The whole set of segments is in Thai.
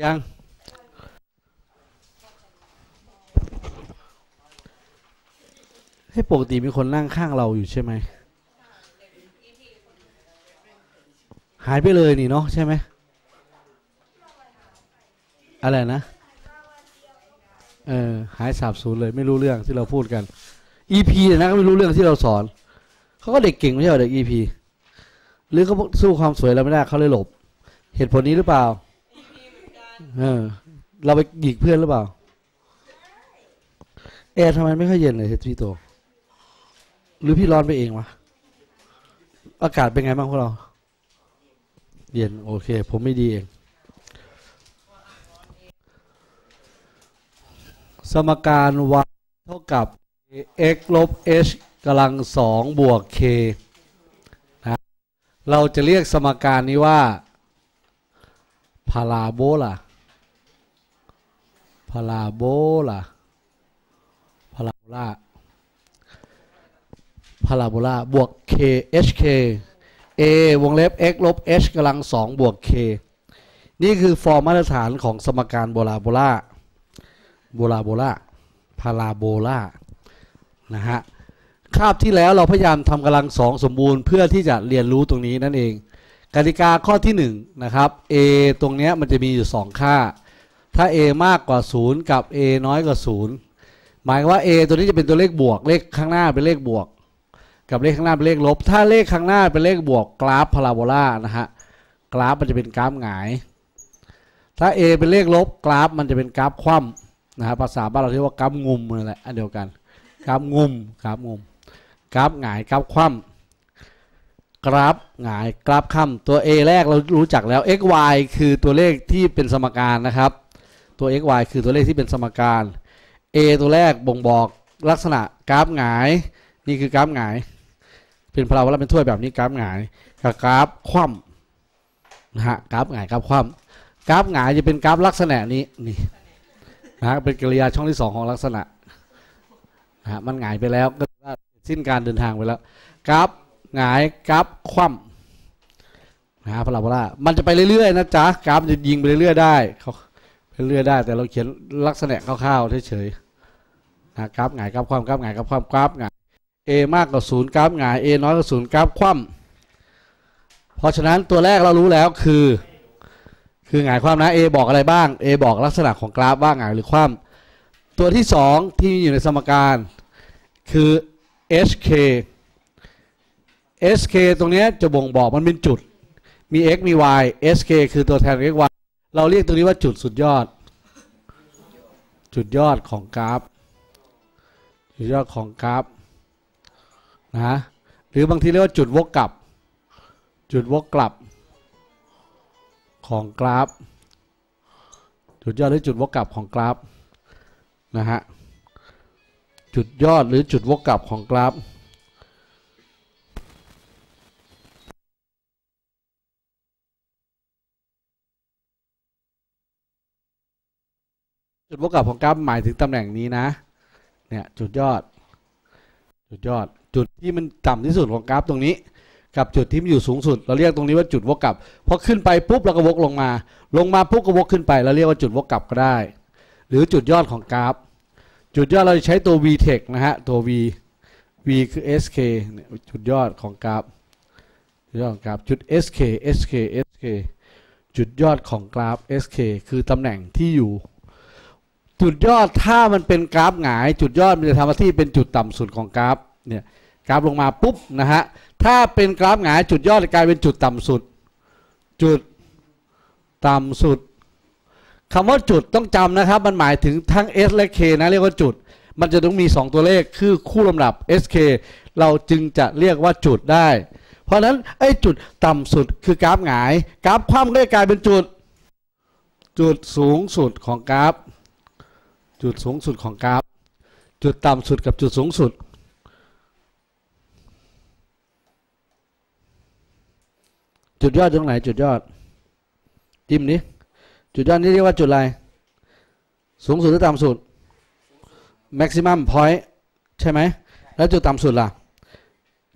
ยังให้ปกติมีคนนั่งข้างเราอยู่ใช่ไหมหายไปเลยนี่เนาะใช่ไหมอะไรนะเออหายสาบสูญเลยไม่รู้เรื่องที่เราพูดกัน EP เนี่ยนะก็ไม่รู้เรื่องที่เราสอนเขาก็เด็กเก่งไม่ใช่เหรอเด็ก EP หรือเขาสู้ความสวยเราไม่ได้เขาเลยหลบ เหตุผลนี้หรือเปล่า เออ เราไปหยิกเพื่อนหรือเปล่า แอร์ทำไมไม่ค่อยเย็นเลยพี่โต หรือพี่ร้อนไปเองวะ อากาศเป็นไงบ้างพวกเรา เย็นโอเค ผมไม่ดีเอง สมการ y เท่ากับ x ลบ h กำลังสองบวก k นะเราจะเรียกสมการนี้ว่าพาราโบลา พาราโบลาพาราโบลาพาราโบลาบวก k hk a วงเล็บ x ลบ h กำลังสองบวก k นี่คือฟอร์มมาตรฐานของสมการโบลาโบลาโบลาโบลาพาราโบลานะฮะคาบที่แล้วเราพยายามทำกำลังสองสมบูรณ์เพื่อที่จะเรียนรู้ตรงนี้นั่นเองกติกาข้อที่1นะครับ a ตรงเนี้ยมันจะมีอยู่ 2 ค่า ถ้า a มากกว่า 0 กับ a น้อยกว่า 0 หมายวามว่า a ตัวนี้จะเป็นตัวเลขบวก เลขข้างหน้าเป็นเลขบวก กับเลขข้างหน้าเป็นเลขลบ ถ้าเลขข้างหน้าเป็นเลขบวกกราฟพาราโบลานะฮะ กราฟมันจะเป็นกราฟหงาย ถ้า a เป็นเลขลบกราฟมันจะเป็นกราฟคว่ำนะฮะ ภาษาบ้านเราเรียกว่ากราฟงุมนั่นแหละอันเดียวกัน กราฟงุม กราฟงุม กราฟหงาย กราฟคว่ำกราฟหงาย กราฟค่ำตัว A แรกเรารู้จักแล้ว x y คือตัวเลขที่เป็นสมการนะครับ ตัว x y คือตัวเลขที่เป็นสมการ A ตัวแรกบ่งบอกลักษณะกราฟหงาย นี่คือกราฟหงาย เป็นพาราโบลาเป็นถ้วยแบบนี้กราฟหงายกับกราฟคว่ำนะฮะกราฟหงายกราฟคว่ำกราฟหงายจะเป็นกราฟลักษณะนี้นี่นะฮะเป็นกริยาช่องที่สองของลักษณะนะฮะมันหงายไปแล้วก็สิ้นการเดินทางไปแล้วกราฟหงายกราฟคว่ำนะฮะพาราโบลามันจะไปเรื่อยๆนะจ๊ะกราฟจะยิงไปเรื่อยๆได้เขา เรื่อยได้แต่เราเขียนลักษณะคร่าวๆเฉยๆนะกราฟหงายกราฟคว่ำกราฟหงายกราฟคว่ำกราฟหงาย a มากกว่าศูนย์กราฟหงาย a น้อยกว่าศูนย์กราฟคว่ำเพราะฉะนั้นตัวแรกเรารู้แล้วคือ คือหงายความนะ a บอกอะไรบ้าง a บอกลักษณะของกราฟว่าหงายหรือคว่ำตัวที่สองที่อยู่ในสมการคือ hk sk ตรงเนี้ยจะบ่งบอกมันเป็นจุดมี x มี y sk คือตัวแทน x y เราเรียกตรงนี้ว่าจุดสุดยอด จุดยอดของกราฟ จุดยอดของกราฟนะหรือบางทีเรียกว่าจุดวกกลับ จุดวกกลับ ของกราฟ จุดยอดหรือจุดวกกลับของกราฟนะฮะจุดยอดหรือจุดวกกลับของกราฟ จุดวกกลับของกราฟหมายถึงตำแหน่งนี้นะ เนี่ยจุดยอด จุดยอด จุดที่มันต่ำที่สุดของกราฟตรงนี้ กับจุดที่มันอยู่สูงสุด เราเรียกตรงนี้ว่าจุดวกกลับพอขึ้นไปปุ๊บเราก็วกลงมา ลงมาปุ๊บก็วกขึ้นไปเราเรียกว่าจุดวกกลับก็ได้ หรือจุดยอดของกราฟ จุดยอดเราจะใช้ตัว v tex นะฮะตัว v v คือ sk เนี่ยจุดยอดของกราฟจุดยอดของกราฟจุด sk sk sk จุดยอดของกราฟ sk คือตำแหน่งที่อยู่ จุดยอดถ้ามันเป็นกราฟหงาย จุดยอดมันจะทำหน้าที่เป็นจุดต่ำสุดของกราฟเนี่ยกราฟลงมาปุ๊บนะฮะถ้าเป็นกราฟหงาย จุดยอดจะกลายเป็นจุดต่ำสุด จุดต่ำสุดคำว่าจุดต้องจำนะครับ มันหมายถึงทั้ง s และ k นะเรียกว่าจุด มันจะต้องมี 2 ตัวเลขคือคู่ลำดับ sk เราจึงจะเรียกว่าจุดได้ เพราะฉะนั้นไอ้จุดต่ำสุดคือกราฟหงาย กราฟคว่ำก็จะกลายเป็นจุด จุดสูงสุดของกราฟ จุดสูงสุดของกราฟ จุดต่ำสุดกับจุดสูงสุด จุดยอดตรงไหนจุดยอดจิ้มนี้จุดยอดนี่เรียกว่าจุดอะไร สูงสุดหรือต่ำสุด maximum point ใช่ไหม แล้วจุดต่ำสุดล่ะ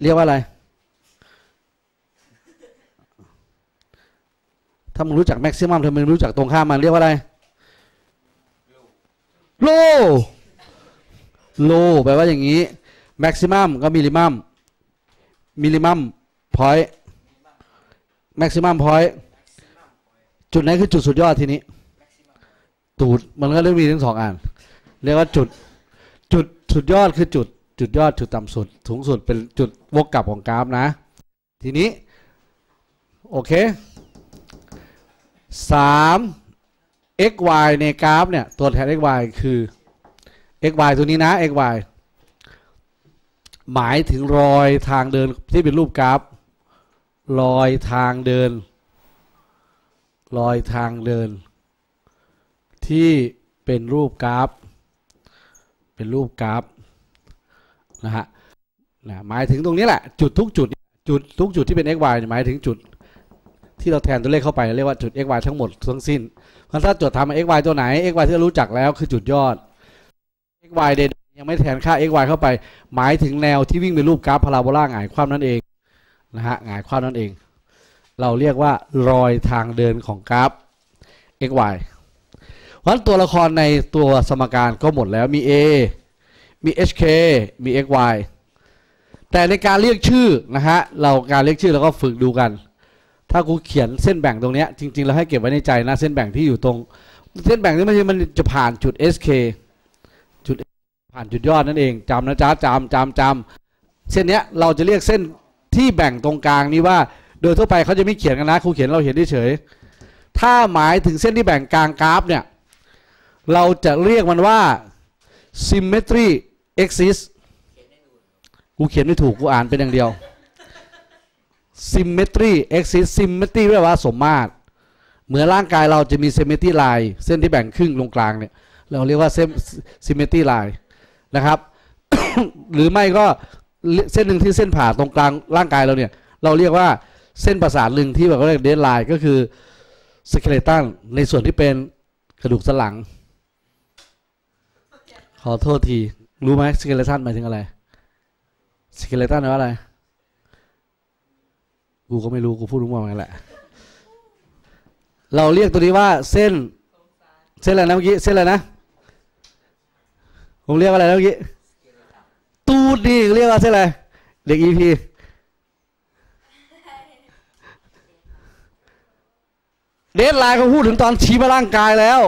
เรียกว่าอะไร ถ้ามึงรู้จักแม็กซิมัมทำไมมึงรู้จักตรงข้ามมันเรียกว่าอะไร โลโลแปลว่าอย่างนี้แม็กซิมัมก็มิลิมัมมิลิมัมพอยต์แม็กซิมัมพอยต์จุดไหนคือจุดสุดยอดทีนี้ ตูดมันก็เรียกมีทั้งสองอันเรียกว่าจุดจุดสุดยอดคือจุด จุดยอดจุดต่ำสุดสูงสุดเป็นจุดวกกลับของกราฟนะ ทีนี้ โอเคสาม x y ในกราฟเนี่ย ตัวแทน x y คือ x y ตัวนี้นะ x y หมายถึงรอยทางเดินที่เป็นรูปกราฟ รอยทางเดิน รอยทางเดิน ที่เป็นรูปกราฟ เป็นรูปกราฟนะฮะนะหมายถึงตรงนี้แหละ จุดทุกจุด จุดทุกจุดที่เป็น x y หมายถึงจุดที่เราแทนตัวเลขเข้าไป เรียกว่าจุด x y ทั้งหมดทั้งสิ้น เพราะถ้าจดทำ x y ตัวไหน x y ที่เรารู้จักแล้วคือจุดยอด x y เดยังไม่แทนค่า x y เข้าไป หมายถึงแนวที่วิ่งเป็นรูปกราฟพาราโบลาหงายความนั่นเองนะฮะหงายความนั่นเอง เราเรียกว่ารอยทางเดินของกราฟ x y เพราะฉะนั้นตัวละครในตัวสมการก็หมดแล้วมี a มี hk มี x y แต่ในการเรียกชื่อนะฮะเราการเรียกชื่อเราก็ฝึกดูกัน ถ้ากูเขียนเส้นแบ่งตรงเนี้ยจริงๆเราให้เก็บไว้ในใจนะเส้นแบ่งที่อยู่ตรง เส้นแบ่งนี้มันมันจะผ่านจุด SK จุดผ่านจุดยอดนั่นเองจำนะจ๊ะจำจำจำเส้นเนี้ยเราจะเรียกเส้นที่แบ่งตรงกลางนี้ว่า โดยทั่วไปเขาจะไม่เขียนกันนะครูเขียนเราเห็นเฉยถ้าหมายถึงเส้นที่แบ่งกลางกราฟเนี่ยเราจะเรียกมันว่า symmetry axis กูเขียนไม่ถูกกูอ่านเป็นอย่างเดียว symmetry axis symmetry แปลว่าสมมาตร เหมือนร่างกายเราจะมี symmetry line เส้นที่แบ่งครึ่งตรงกลางเนี่ย เราเรียกว่าเส้น symmetry line นะครับ หรือไม่ก็เส้นหนึ่งที่เส้นผ่าตรงกลางร่างกายเราเนี่ย เราเรียกว่าเส้นประสาทหนึ่งที่แบบว่าเรียกเดนไลน์ก็คือสเกเลตันในส่วนที่เป็นกระดูกสันหลัง ขอโทษที รู้ไหมสเกเลตันหมายถึงอะไรสเกเลตันแปลว่าอะไร กูก็ไม่รู้กูพูดรู้มาเมือนกันแหละ เราเรียกตัวนี้ว่าเส้น เส้นอะไรนะเมื่อกี้ เส้นอะไรนะ ผมเรียกว่าอะไรนะเมื่อกี้ ตูดนี่เรียกว่าเส้นอะไร เด็กอีพีเดทไลน์เขาพูดถึงตอนชี้มาร่างกายแล้ว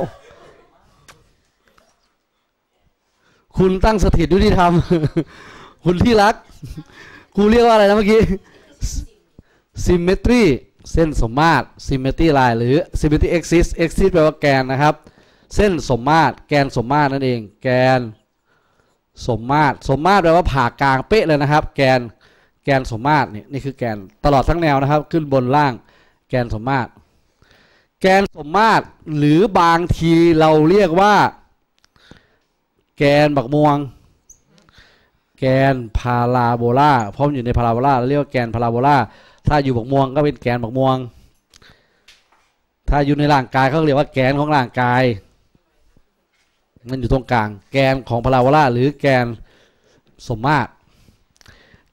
คุณตั้งสถิตยุติธรรม คุณที่รัก กูเรียกว่าอะไรนะเมื่อกี้ symmetry เส้นสมมาตร symmetry line หรือ symmetry axis axis แปลว่าแกนนะครับ เส้นสมมาตร แกนสมมาตรนั่นเอง แกนสมมาตร สมมาตรแปลว่าผ่ากลางเป๊ะเลยนะครับ แกน แกนสมมาตรนี่นี่คือแกนตลอดทั้งแนวนะครับ ขึ้นบนล่าง แกนสมมาตร แกนสมมาตร หรือบางทีเราเรียกว่า แกนบักม่วง แกนพาราโบลาเพราะมันอยู่ในพาราโบลาเราเรียกว่าแกนพาราโบลา ถ้าอยู่บักม่วงก็เป็นแกนบักม่วง ถ้าอยู่ในร่างกายเขาเรียกว่าแกนของร่างกาย มันอยู่ตรงกลาง แกนของพาราโบลาหรือแกนสมมาตร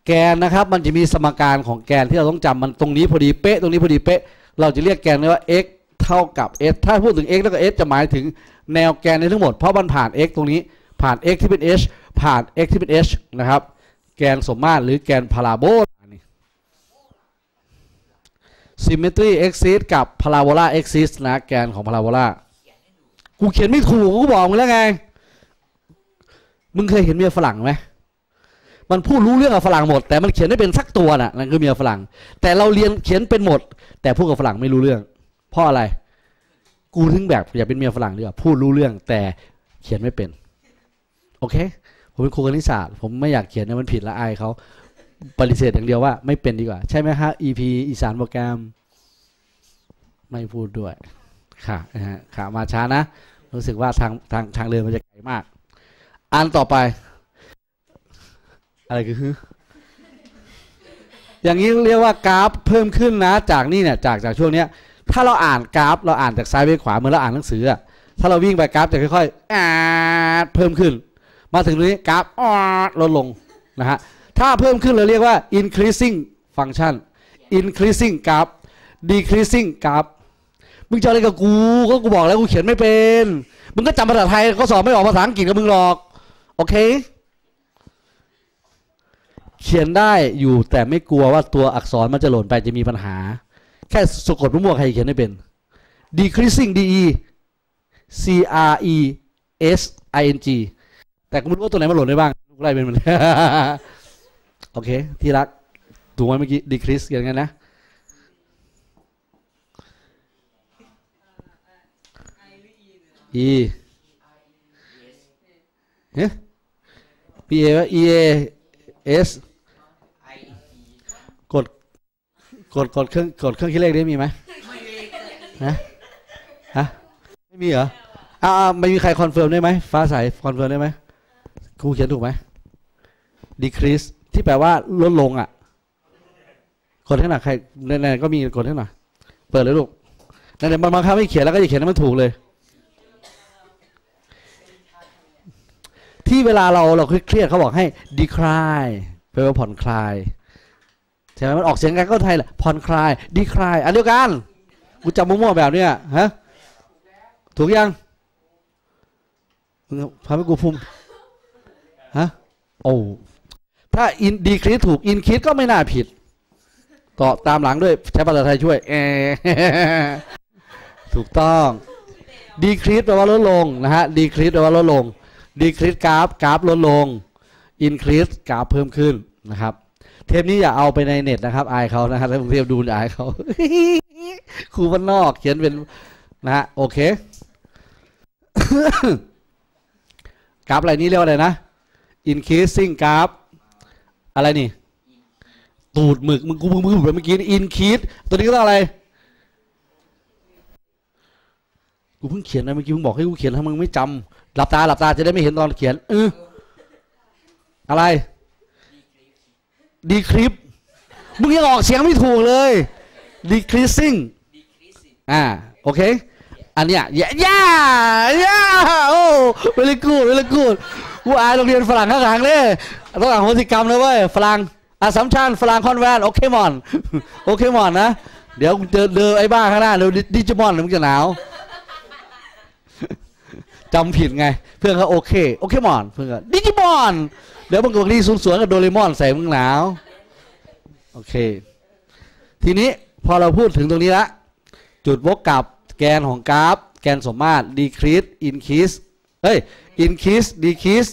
แกนนะครับมันจะมีสมการของแกนที่เราต้องจำมันตรงนี้พอดีเป๊ะตรงนี้พอดีเป๊ะ เราจะเรียกแกนนี้ว่า x เท่ากับ s ถ้าพูดถึง x แล้วก็ s จะหมายถึงแนวแกนในทั้งหมด เพราะมันผ่าน x ตรงนี้ผ่าน x ที่เป็น h ผ่าน x ที่เป็น h นะครับ แกนสมมาตรหรือแกนพาราโบลา symmetry axis กับ parabola axis นะแกนของ parabola กูเขียนไม่ถูกกูบอกมึงแล้วไง มึงเคยเห็นเมียฝรั่งไหมมันพูดรู้เรื่องกับฝรั่งหมด แต่มันเขียนไม่เป็นสักตัวน่ะนั่นคือเมียฝรั่ง แต่เราเรียนเขียนเป็นหมด แต่พูดกับฝรั่งไม่รู้เรื่อง เพราะอะไร กูถึงแบบอยากเป็นเมียฝรั่งดีกว่าพูดรู้เรื่อง แต่เขียนไม่เป็น โอเค ผมเป็นครูคณิตศาสตร์ ผมไม่อยากเขียนนะมันผิดละอายเขา ปฏิเสธอย่างเดียวว่าไม่เป็นดีกว่า ใช่ไหมฮะ EP อีสานโปรแกรม ไม่พูดด้วย ค่ะนะฮะขามาช้านะ รู้สึกว่าทางทางทางเดินมันจะไกลมาก อันต่อไป อะไรคือ อย่างนี้เรียกว่ากราฟเพิ่มขึ้นนะ จากนี่เนี่ย จากจากช่วงเนี้ย ถ้าเราอ่านกราฟ เราอ่านจากซ้ายไปขวาเมื่อเราอ่านหนังสืออะถ้าเราวิ่งไปกราฟจะค่อยๆอาเพิ่มขึ้น มาถึงตรงนี้กราฟออดลดลงนะฮะ ถ้าเพิ่มขึ้นเราเรียกว่า increasing function increasing graph decreasing graph มึงจะอะไรกับกูก็กูบอกแล้วกูเขียนไม่เป็น มึงก็จำภาษาไทยก็สอบไม่ออกภาษาอังกฤษกับมึงหรอก โอเค เขียนได้อยู่แต่ไม่กลัวว่าตัวอักษรมันจะหล่นไปจะมีปัญหา แค่สะกดมั่วๆใครเขียนไม่เป็น decreasing d e c r e s i n g แต่กูไม่รู้ว่าตัวไหนมันหล่นได้บ้างกูไล่เป็นมัน โอเค ที่รักถูกไหมเมื่อกี้ decrease อย่างนั้นนะ e เฮ้ย p a ว่า e a s กดกดกดเครื่องกดเครื่องคิดเลขได้มีไหมฮะฮะไม่มีเหรออ่าอ่าไม่มีใครคอนเฟิร์มได้ไหมฟ้าใสคอนเฟิร์มได้ไหมครูเขียนถูกไหม decrease ที่แปลว่าลดลงอะกดให้หน่อยใครในๆก็มีกดให้หน่อยเปิดเลยลูกนั่นแหละมันบังคับให้เขียนแล้วก็จะเขียนให้มันถูกเลย ที่เวลาเราเราเครียดเขาบอกให้ decline แปลว่าผ่อนคลายใช่ไหมมันออกเสียงกันก็ไทยแหละผ่อนคลาย decline อันเดียวกันกูจำมั่วๆแบบเนี้ยฮะถูกยังมึงทำให้กูภูมิฮะโอ้ ถ้า in decrease ถูก increase ก็ไม่น่าผิดต่อตามหลังด้วยใช้ภาษาไทยช่วยเอถูกต้อง decrease แปลว่าลดลงนะฮะ decrease แปลว่าลดลง decrease กราฟกราฟลดลง increase กราฟเพิ่มขึ้นนะครับ เทปนี้อย่าเอาไปในเน็ตนะครับ อายเขานะครับถ้ากรุงเทพดูอายเขาครูบ้านนอกเขียนเป็นนะฮะโอเคกราฟอะไรนี้เรียกว่าอะไรนะ increasing กราฟ อะไรนี่ ตูดหมึกมึงกูมึงมึงพูดไปเมื่อกี้อินคีดตัวนี้ก็ต้องอะไรกูเพิ่งเขียนนะเมื่อกี้มึงบอกให้กูเขียนถ้ามึงไม่จำหลับตาหลับตาจะได้ไม่เห็นตอนเขียนเอออะไร ดีคลิปมึงยังออกเสียงไม่ถูกเลย decreasing อ่าโอเค อันเนี้ยย่าย่าย่าโอ้เวลกูดเวล กูอายโรงเรียนฝรั่งข้างหลังเลยต้องอ่านโหติกรรมเลยเว้ยฝรั่งอาสัมชัญฝรั่งคอนแวนโอเคมอนโอเคมอนนะ เดี๋ยวเจอเดินไอ้บ้าข้างหน้าเดี๋ยวดิจิมอนมึงจะหนาวจำผิดไง เพื่อนเขาโอเคโอเคมอนเพื่อนก็ดิจิมอนเดี๋ยวบางคนที่สวนๆกับโดเรมอนใส่มึงหนาวโอเค ทีนี้พอเราพูดถึงตรงนี้ละจุดวกกลับแกนของกราฟ แกนสมมาตร decrease increase เฮ้ย increase decrease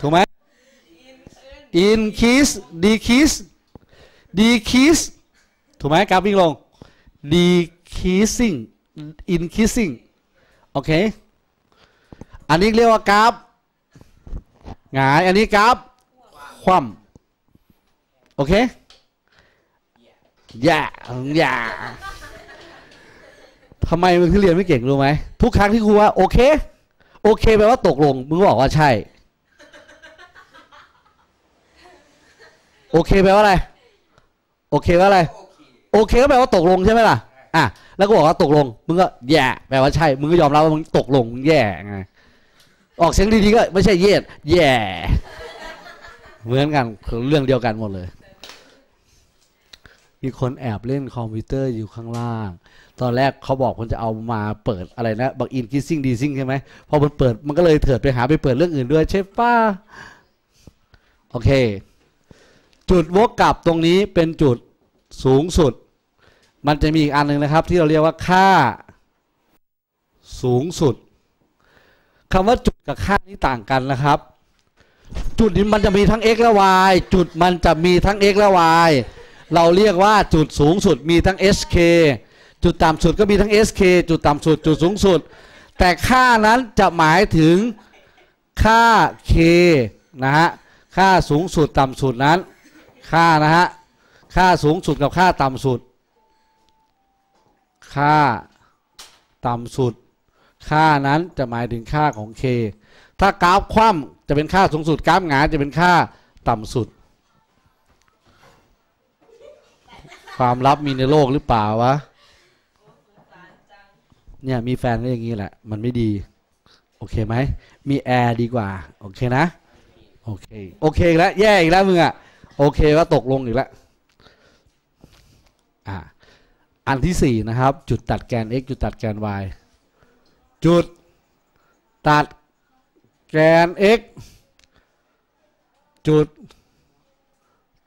ถูกไหม increase decrease decrease ถูกไหมกราฟวิ่งลง decreasing increasing โอเค อันนี้เรียกว่ากราฟหงาย อันนี้กราฟคว่ำโอเคอย่าอย่าทำไมมึงถึงเรียนไม่เก่งรู้ไหม ทุกครั้งที่ครูว่า โอเค โอเคแปลว่าตกลง มึงก็บอกว่าใช่ โอเคแปลว่าอะไร โอเคแปลว่าอะไร โอเคก็แปลว่าตกลงใช่ไหมล่ะ อะ แล้วก็บอกว่าตกลง มึงก็แย่แปลว่าใช่ มึงก็ยอมรับว่ามึงตกลงมึงแย่ไง ออกเสียงดีๆก็ไม่ใช่เย็ดแย่ เหมือนกันคือเรื่องเดียวกันหมดเลย มีคนแอบเล่นคอมพิวเตอร์อยู่ข้างล่าง ตอนแรกเขาบอกคนจะเอามาเปิดอะไรนะบักอินกิซซิ่งดีซิ่งใช่ไหมพอมันเปิดมันก็เลยเถิดไปหาไปเปิดเรื่องอื่นด้วยใช่ป้าโอเค จุดวกกลับตรงนี้เป็นจุดสูงสุด มันจะมีอีกอันหนึ่งนะครับ ที่เราเรียกว่าค่า สูงสุดคำว่าจุดกับค่านี่ต่างกันนะครับ จุดนี้มันจะมีทั้ง x และ y จุดมันจะมีทั้ง x และ y เราเรียกว่าจุดสูงสุดมีทั้ง sk จุดต่ำสุดก็มีทั้ง sk จุดต่ำสุดจุดสูงสุด แต่ค่านั้นจะหมายถึงค่า k นะฮะค่าสูงสุดต่ำสุดนั้น ค่านะฮะค่าสูงสุดกับค่าต่ำสุด ค่าต่ำสุด ค่านั้นจะหมายถึงค่าของ k ถ้ากราฟคว่ำจะเป็นค่าสูงสุดกราฟหงายจะเป็นค่าต่ำสุด ความลับมีในโลกหรือเปล่าวะเนี่ยมีแฟนก็อย่างนี้แหละ มันไม่ดี โอเคไหม มีแอร์ดีกว่า โอเคนะ โอเค โอเคแล้วแย่อีกแล้วมึงอะโอเคก็ตกลงอีกแล้วอ่าอันที่สี่นะครับ จุดตัดแกน x จุดตัดแกน y จุดตัดแกน x จุด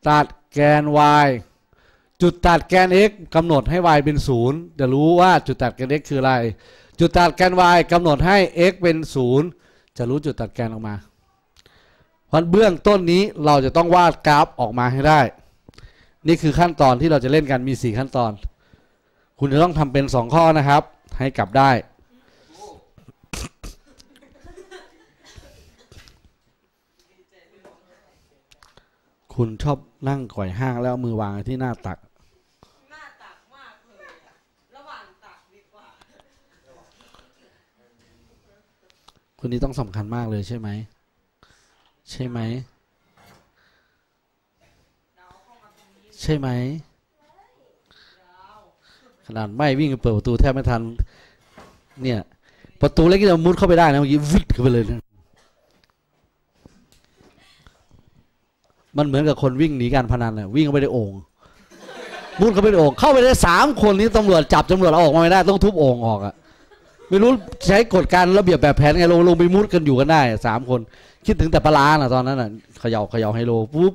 ตัดแกน y จุดตัดแกน x กำหนดให้ y เป็นศูนย์จะรู้ว่าจุดตัดแกน x คืออะไร จุดตัดแกน y กำหนดให้ x เป็นศูนย์จะรู้จุดตัดแกนออกมา เพราะเบื้องต้นนี้เราจะต้องวาดกราฟออกมาให้ได้ นี่คือขั้นตอนที่เราจะเล่นกันมี 4 ขั้นตอน คุณจะต้องทำเป็น 2 ข้อนะครับ ให้กลับได้คุณชอบนั่งก่อยห้างแล้วมือวางที่หน้าตัก หน้าตักมากเลยอะระหว่างตักดีกว่า คนนี้ต้องสำคัญมากเลยใช่ไหม ใช่ไหม ใช่ไหม ขนาดไม่วิ่งเปิดประตูแทบไม่ทัน เนี่ย ประตูเล็กที่เรามุดเข้าไปได้นะเมื่อกี้วิดเข้าไปเลยนะมันเหมือนกับคนวิ่งหนีการพนันน่ะวิ่งเข้าไปในโอ่งมุดเข้าไปในโอ่งเข้าไปได้สามคนนี้ตำรวจจับตำรวจเอาออกมาไม่ได้ต้องทุบโอ่งออกอะ ไม่รู้ใช้กฎการระเบียบแบบแผนไงลงลงไปมุดกันอยู่กันได้สามคน คิดถึงแต่ปลาร้าน่ะตอนนั้นน่ะเขย่าเขย่าไฮโลปุ๊บ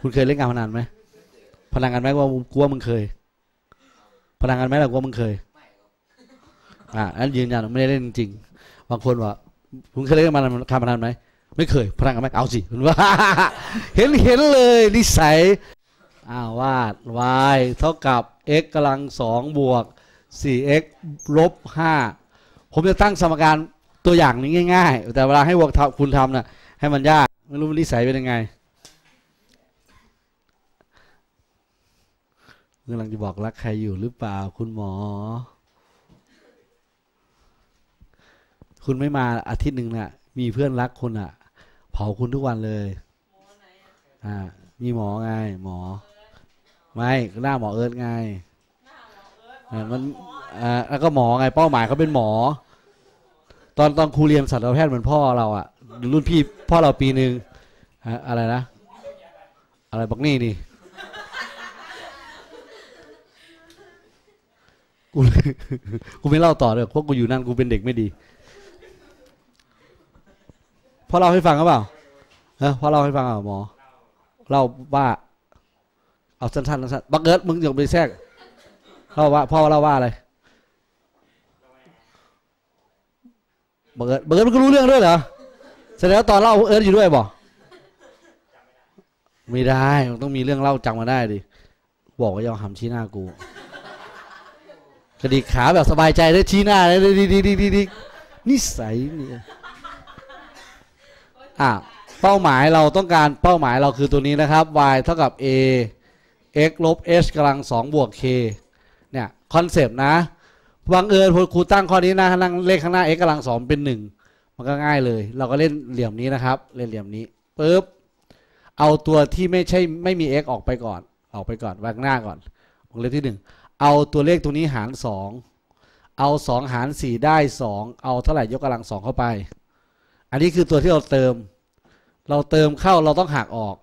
คุณเคยเล่นการพนันไหมพนันกันไหมว่ากูว่ามึงเคยพนันกันไหมล่ะกูว่ามึงเคยอ่าอันยืนยันไม่ได้เล่นจริงบางคนว่าคุณเคยเล่นการพนันการพนันไหมไม่เคยพนันกันไหมเอาสิคุณว่าเห็นเห็นเลยนิสัยอ้าววาด y เท่ากับ x กำลังสองบวก 4x ลบ5 ผมจะตั้งสมการตัวอย่างนี้ง่ายๆ แต่เวลาให้วกทำคุณทำน่ะให้มันยาก ไม่รู้มันนิสัยเป็นยังไงกำลังจะบอกรักใครอยู่หรือเปล่าคุณหมอ คุณไม่มาอาทิตย์หนึ่งน่ะ มีเพื่อนรักคุณอะ เผาคุณทุกวันเลยหมอไหนอะอ่ามีหมอไงหมอ ไม่หน้าหมอเอิร์ธไงหน้าหมอเอิร์ธอ่ามัน อ่าแล้วก็หมอไงเป้าหมายเขาเป็นหมอ ตอนตอนครูเรียนสัตวแพทย์เหมือนพ่อเราอะรุ่นพี่พ่อเราปีหนึ่งฮะอะไรนะ อะไรบักนี่นี่กูกูไม่เล่าต่อเลยเพราะกูอยู่นั่นกูเป็นเด็กไม่ดีพ่อเล่าให้ฟังหรือเปล่าเออพ่อเล่าให้ฟังอะหมอเล่าว่าเอาสั้นๆสั้นๆบักเกิดมึงอย่าไปแทรกเล่าว่าพ่อเล่าว่าอะไร บังเอิญบังเอิญมันก็รู้เรื่องด้วยเหรอแสดงว่าตอนเล่าเอิร์ธอยู่ด้วยบ่ไม่ได้มันต้องมีเรื่องเล่าจำมาได้ดิบอกว่าอยาหำชี้หน้ากูกระดิกขาแบบสบายใจได้ชี้หน้าเลยดีดีดีดีดีนิสัยเนี่ยอะเป้าหมายเราต้องการเป้าหมายเราคือตัวนี้นะครับ y เท่ากับ a x ลบ h กำลังสองบวก k เนี่ยคอนเซปต์นะ บังเอิญครูตั้งข้อนี้นะนั่งเลขข้างหน้า x กำลังสองเป็นหนึ่งมันก็ง่ายเลย เราก็เล่นเหลี่ยมนี้นะครับ เล่นเหลี่ยมนี้ปุ๊บเอาตัวที่ไม่ใช่ไม่มี x ออกไปก่อน ออกไปก่อนวางหน้าก่อนวงเล็บที่หนึ่งเอาตัวเลขตัวนี้หารสองเอาสองหารสี่ได้สองเอาเท่าไหร่ยกกำลังสองเข้าไป อันนี้คือตัวที่เราเติม เราเติมเข้าเราต้องหักออก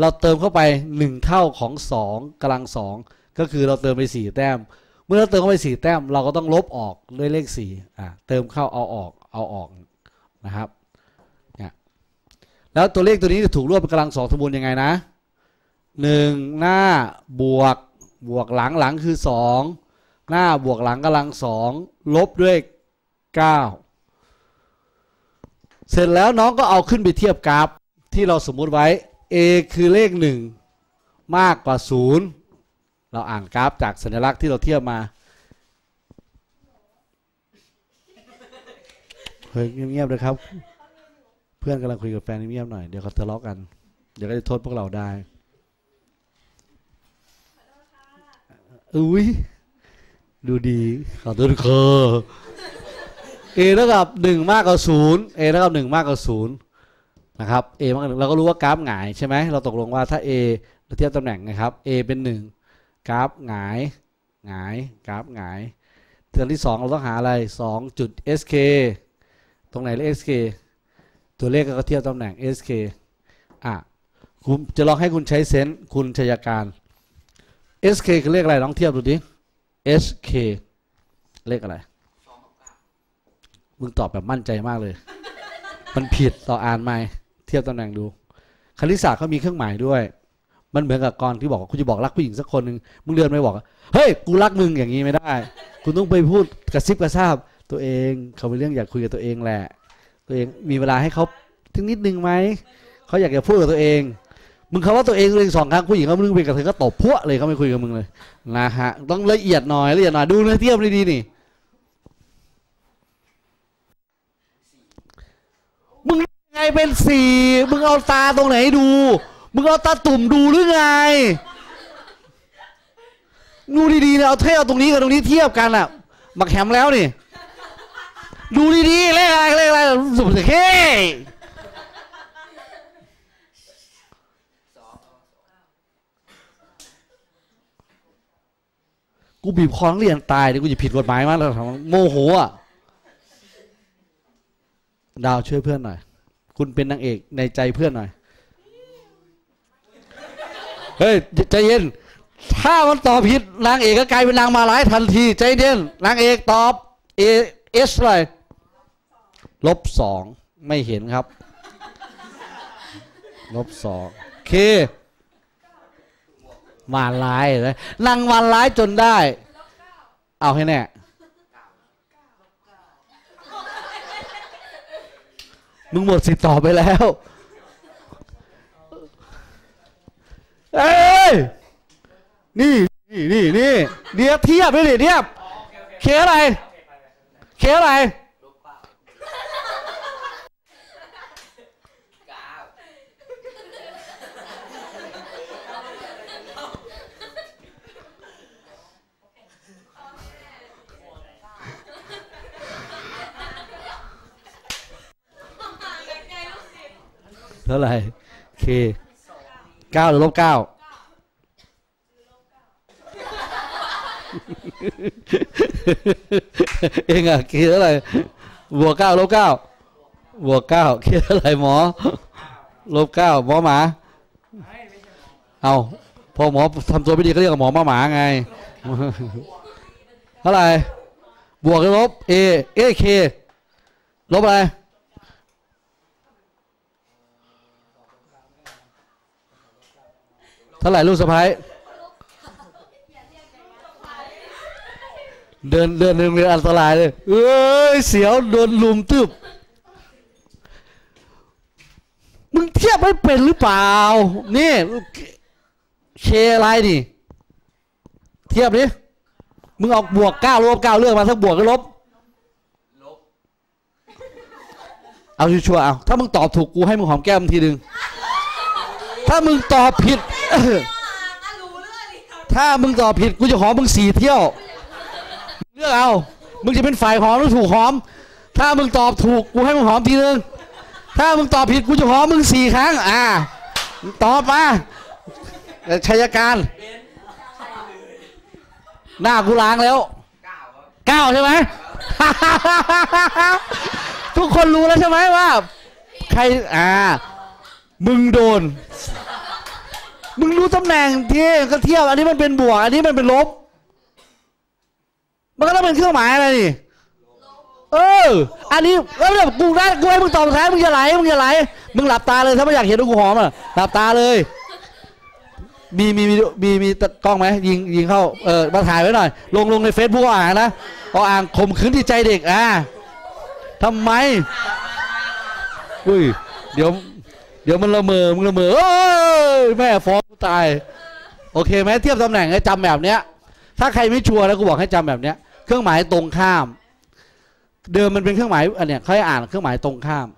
เราเติมเข้าไปหนึ่งเท่าของสองกำลังสองก็คือเราเติมไปสี่แต้ม เมื่อเราเติมเข้าไปสี่แต้ม เราก็ต้องลบออกด้วยเลขสี่อ่าเติมเข้าเอาออกเอาออกนะครับเนี่ยแล้วตัวเลขตัวนี้จะถูกรวบเป็นกำลังสองสมบูรณ์ยังไงนะหนึ่งหน้าบวกบวกหลังหลังคือสองหน้าบวกหลังกำลังสองลบด้วยเก้าเสร็จแล้วน้องก็เอาขึ้นไปเทียบกราฟที่เราสมมุติไว้ a คือเลขหนึ่งมากกว่าศูนย์ เราอ่านกราฟจากสัญลักษณ์ที่เราเทียบมา เฮ้ยเงียบๆเลยครับ เพื่อนกำลังคุยกับแฟนเงียบๆหน่อย เดี๋ยวเขาทะเลาะกัน เดี๋ยวก็จะโทษพวกเราได้ อุ้ยดูดีขอโทษค่ะ a เท่ากับหนึ่งมากกว่าศูนย์ a เท่ากับหนึ่งมากกว่าศูนย์นะครับ a มากกว่าหนึ่งเราก็รู้ว่ากราฟหงายใช่ไหมเราตกลงว่าถ้าเราเทียบตำแหน่งนะครับ a เป็นหนึ่ง กราฟหงายหงายกราฟหงายเทือนที่สองเราต้องหาอะไรสองจุด sk ตรงไหนเลข sk ตัวเลขก็เทียบตำแหน่ง sk อะคุณจะลองให้คุณใช้เซนส์คุณชัยการ sk คือเลขอะไรลองเทียบดูดิ SK เลขอะไรมึงตอบแบบมั่นใจมากเลย มันผิดต่ออ่านไหมเทียบตำแหน่งดู คณิตศาสตร์เขามีเครื่องหมายด้วย มันเหมือนกับกรที่บอกคุณจะบอกรักผู้หญิงสักคนหนึ่งมึงเดินไปบอกเฮ้ยกูรักมึงอย่างนี้ไม่ได้ คุณต้องไปพูดกระซิบกระซาบตัวเองเขาเป็นเรื่องอยากคุยกับตัวเองแหละ ตัวเองมีเวลาให้เขาถึงนิดนึงไหมเขาอยากจะพูดกับตัวเอง มึงคำว่าตัวเองตัวเองสองครั้งผู้หญิงเขามึงเป็นกับเธอก็ตบพวเลยเขาไม่คุยกับมึงเลยนะฮะต้องละเอียดหน่อยละเอียดหน่อยดูเนื้อเทียบดีๆนี่มึงยังไงเป็นสี่มึงเอาตาตรงไหนดู มึงเอาตาตุ่มดูหรือไงดูดีๆนะเอาเทียบตรงนี้กับตรงนี้เทียบกันอะมาแคมแล้วนี่ ดูดีๆเลขอะไรเลขอะไรสุดเท่กูบีบคอนักเรียนตายดี๋ยวกูจะผิดกฎหมายมากแล้วโมโหอะดาวช่วยเพื่อนหน่อย คุณเป็นนางเอกในใจเพื่อนหน่อย เฮ้ยใจเย็น ถ้ามันตอบผิดนางเอกก็กลายเป็นนางมาร้ายทันที ใจเย็นนางเอกตอบเอเอสอะไรลบสองไม่เห็นครับ ลบสองเคมาร้ายเลยนางมาร้ายจนได้ เอาให้แน่มึงหมดสิทธิ์ตอบไปแล้ว เอ้ย นี่นี่นี่นี่เดียวเทียบเลยเทียบเคอะไร เคอะไรไงลูกศิษย์เท่าไหร่เคเก้าหรือลบเก้า เองอะคเท่าไรบวกเก้าลบเก้าบวกเก้าคเท่าไรหมอลบเก้าหมอหมา เอาพอหมอทำตัวไม่ดีก็เรียกหมอมาหมาไงเท่าไหร่บวกลบเอเอเคลบอะไรเท่าไหร่ลูกสะพ้าย เดินเดินเดินอันตรายเลย เอ้ยเสียวโดนลุมตึบมึงเทียบไม่เป็นหรือเปล่า นี่เคอะไรนี่ เทียบดิมึงเอาบวกเก้าลบเก้าเลือกมาสักบวกก็ลบ เอาชัวร์เอาถ้ามึงตอบถูกกูให้มึงหอมแก้มทีหนึ่งถ้ามึงตอบผิด ถ้ามึงตอบผิดกูจะหอมมึงสี่เที่ยว ลือกเอา มึงจะเป็นฝ่ายหอมหรือถูกหอม ถ้ามึงตอบถูกกูให้มึงหอมทีนึง ถ้ามึงตอบผิดกูจะหอมมึงสี่ครั้ง อ่า ตอบมาชัยการ หน้ากูล้างแล้วเก้าใช่ไหม ทุกคนรู้แล้วใช่ไหมว่า ใคร อ่า มึงโดน มึงรู้ตำแหน่งที่ก็เทียบ อันนี้มันเป็นบวก อันนี้มันเป็นลบ มันก็ต้องเป็นเครื่องหมายอะไรนี่เออ อันนี้แล้วแบบกูได้กูให้มึงตอบแทนมึงอย่าไหลมึงอย่าไหลมึงหลับตาเลยถ้าไม่อยากเห็นว่ากูหอมอะหลับตาเลย มีมีมีมีมีกล้องไหมยิงยิงเข้าเออมาถ่ายไว้หน่อย ลงลงในเฟซบุ๊กอ่านนะเอาอ่างข่มขืนจิตใจเด็กอ่าทำไมอุ้ยเดี๋ยว เดี๋ยวมันละเมอมึงละเมอเอ้ยแม่ฟ้องกูตาย โอเคไหมเทียบตำแหน่งให้จำแบบเนี้ย ถ้าใครไม่ชัวร์แล้วกูบอกให้จำแบบเนี้ย เครื่องหมายตรงข้าม เดิมมันเป็นเครื่องหมายอันเนี้ยเขาให้อ่านเครื่องหมายตรงข้าม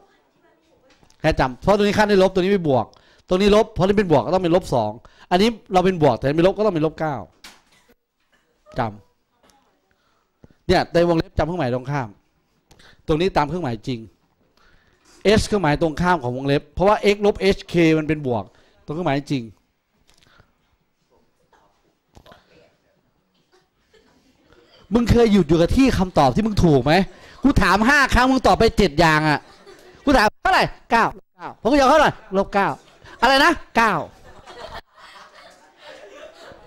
แค่จำเพราะตัวนี้ขั้นได้ลบตัวนี้ไม่บวก ตัวนี้ลบเพราะนี่เป็นบวกก็ต้องเป็นลบสองอันนี้เราเป็นบวกแต่เป็นลบก็ต้องเป็นลบเก้าจำเนี่ยในวงเล็บจำเครื่องหมายตรงข้าม ตรงนี้ตามเครื่องหมายจริง s เครื่องหมายตรงข้ามของวงเล็บ เพราะว่า x ลบ hk มันเป็นบวก ตรงเครื่องหมายจริง มึงเคยหยุดอยู่กับที่คำตอบที่มึงถูกไหมกูถามห้าครั้งมึงตอบไปเจ็ดอย่างอะกูถามเท่าไหร่เก้าเก้าผมก็ยอมเท่าไหร่ลบเก้าอะไรนะเก้า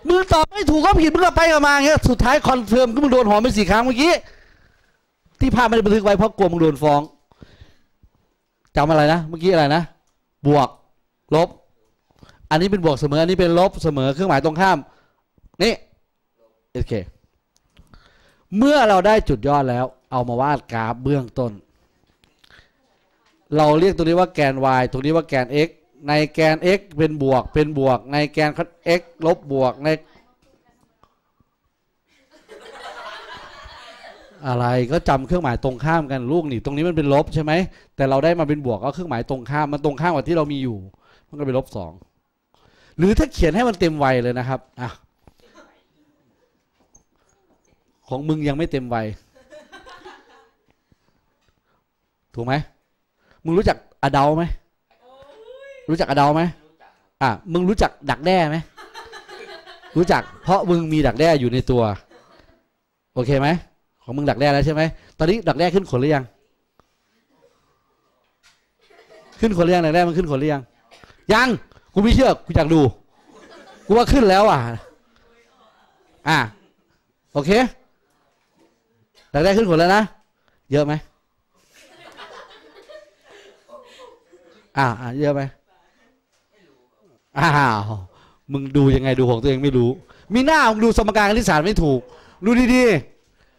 มึงตอบไม่ถูกก็ผิดมึงก็ไปกับมาอย่างเงี้ยสุดท้ายคอนเฟิร์มก็มึงโดนหอมไปสี่ครั้งเมื่อกี้ที่ภาพไม่ได้บันทึกไว้เพราะกลัวมึงโดนฟ้องจำอะไรนะเมื่อกี้อะไรนะบวกลบ อันนี้เป็นบวกเสมอ อันนี้เป็นลบเสมอเครื่องหมายตรงข้ามนี่โอเค เมื่อเราได้จุดยอดแล้ว เอามาวาดกราฟเบื้องต้น เราเรียกตัวนี้ว่าแกน y ตรงนี้ว่าแกน x ในแกน x เป็นบวก เป็นบวก ในแกน x ลบบวก ใน อะไรก็จำเครื่องหมายตรงข้ามกันลูกนี่ ตรงนี้มันเป็นลบใช่ไหม แต่เราได้มาเป็นบวกก็เครื่องหมายตรงข้าม มันตรงข้ามกับที่เรามีอยู่ มันก็เป็นลบสอง หรือถ้าเขียนให้มันเต็มวัยเลยนะครับ อะ ของมึงยังไม่เต็มวัยถูกไหมมึงรู้จักอเดาไหมรู้จักอเดาไหมอะมึงรู้จักดักแด้ไหมรู้จัก เพราะมึงมีดักแด้อยู่ในตัว โอเคไหมของมึงดักแด้แล้วใช่ไหมตอนนี้ดักแด้ขึ้นขนหรือยัง ขึ้นขนหรือยังดักแด้มันขึ้นขนหรือยังยังกูไม่เชื่อกูอยากดูกูว่าขึ้นแล้วอะ อะโอเค ดักแด้ขึ้นขนแล้วนะ เยอะไหมอ่าเยอะไหมอ้าวมึงดูยังไงดูของตัวเองไม่รู้ มีหน้ามึงดูสมการคณิตศาสตร์ไม่ถูก ดูดี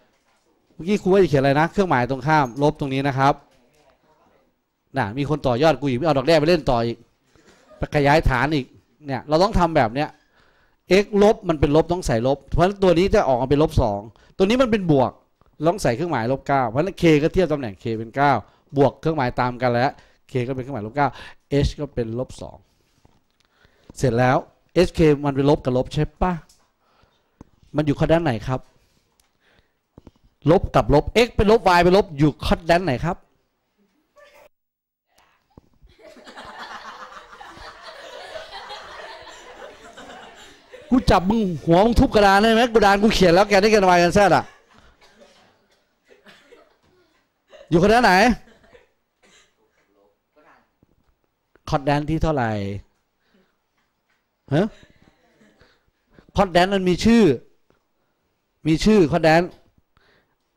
ๆเมื่อกี้ครูว่าจะเขียนอะไรนะ เครื่องหมายตรงข้าม ลบตรงนี้นะครับน่ะมีคนต่อยอดกูอีกเอาดอกแด้ไปเล่นต่ออีกไปขยายฐานอีกเนี่ยเราต้องทำแบบเนี้ย x ลบมันเป็นลบต้องใส่ลบ เพราะฉะนั้นตัวนี้จะออกมาเป็นลบสองตัวนี้มันเป็นบวก ต้องใส่เครื่องหมายลบเก้าเพราะนั้น k ก็เทียบตำแหน่ง k เป็นเก้าบวกเครื่องหมายตามกันแล้ว k ก็เป็นเครื่องหมายลบเก้า h ก็เป็นลบสองเสร็จแล้ว hk มันเป็นลบกับลบใช่ปะมันอยู่ข้อด้านไหนครับ ลบกับลบ x เป็นลบ y เป็นลบอยู่ข้อด้านไหนครับกูจับมึงหัวมึงทุบกระดานได้ไหมกระดานกูเขียนแล้วแกได้แกนวายกันแซดอะ อยู่คนด้านไหนคอดแดนที่เท่าไหร่ฮะคอดแดนมันมีชื่อ มีชื่อคอดแดน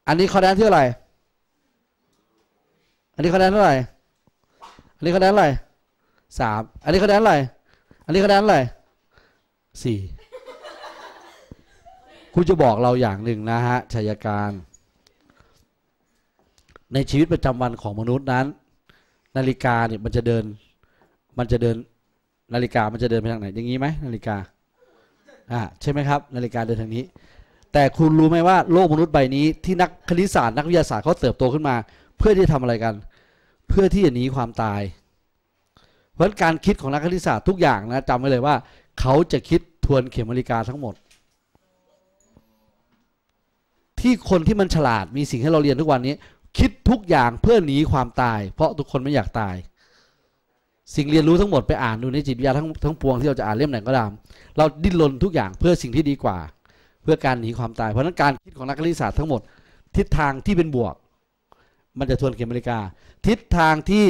อันนี้คอดแดนที่เท่าไหร่ อันนี้คอดแดนเท่าไหร่ อันนี้คอดแดนเท่าไหร่สาม อันนี้คอดแดนเท่าไหร่ อันนี้คอดแดนเท่าไหร่สี่ครูจะบอกเราอย่างหนึ่งนะฮะชัยการ ในชีวิตประจำวันของมนุษย์นั้น นาฬิกาเนี่ยมันจะเดิน มันจะเดินนาฬิกามันจะเดินไปทางไหนอย่างนี้ไหมนาฬิกาอ่าใช่ไหมครับ นาฬิกาเดินทางนี้ แต่คุณรู้ไหมว่าโลกมนุษย์ใบนี้ที่นักคณิตศาสตร์นักวิทยาศาสตร์เขาเติบโตขึ้นมา เพื่อที่จะทำอะไรกัน เพื่อที่จะหนีความตาย เพราะฉะนั้นการคิดของนักคณิตศาสตร์ทุกอย่างนะจำไว้เลยว่า เขาจะคิดทวนเข็มนาฬิกาทั้งหมด ที่คนที่มันฉลาดมีสิ่งให้เราเรียนทุกวันนี้ คิดทุกอย่างเพื่อหนีความตาย เพราะทุกคนไม่อยากตาย สิ่งเรียนรู้ทั้งหมดไปอ่านดูในจิตวิทยาทั้งทั้งปวงที่เราจะอ่านเล่มไหนก็ตาม เราดิ้นรนทุกอย่างเพื่อสิ่งที่ดีกว่า เพื่อการหนีความตาย เพราะนั้นการคิดของนักคณิตศาสตร์ทั้งหมด ทิศทางที่เป็นบวก มันจะทวนเข็มนาฬิกา ทิศทางที่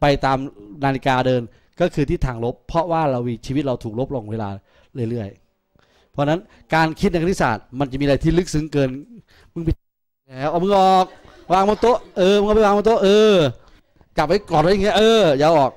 ไปตามนาฬิกาเดินก็คือทิศทางลบ เพราะว่าเรามีชีวิตเราถูกลบลงเวลาเรื่อยๆ เพราะฉะนั้นการคิดในคณิตศาสตร์มันจะมีอะไรที่ลึกซึ้งเกินมึงไปแล้วเอามือออก วางบนโต๊ะเออมึงเอาไปวางบนโต๊ะเออกลับไว้กอดไว้อย่างเงี้ยเอออย่าเอาออก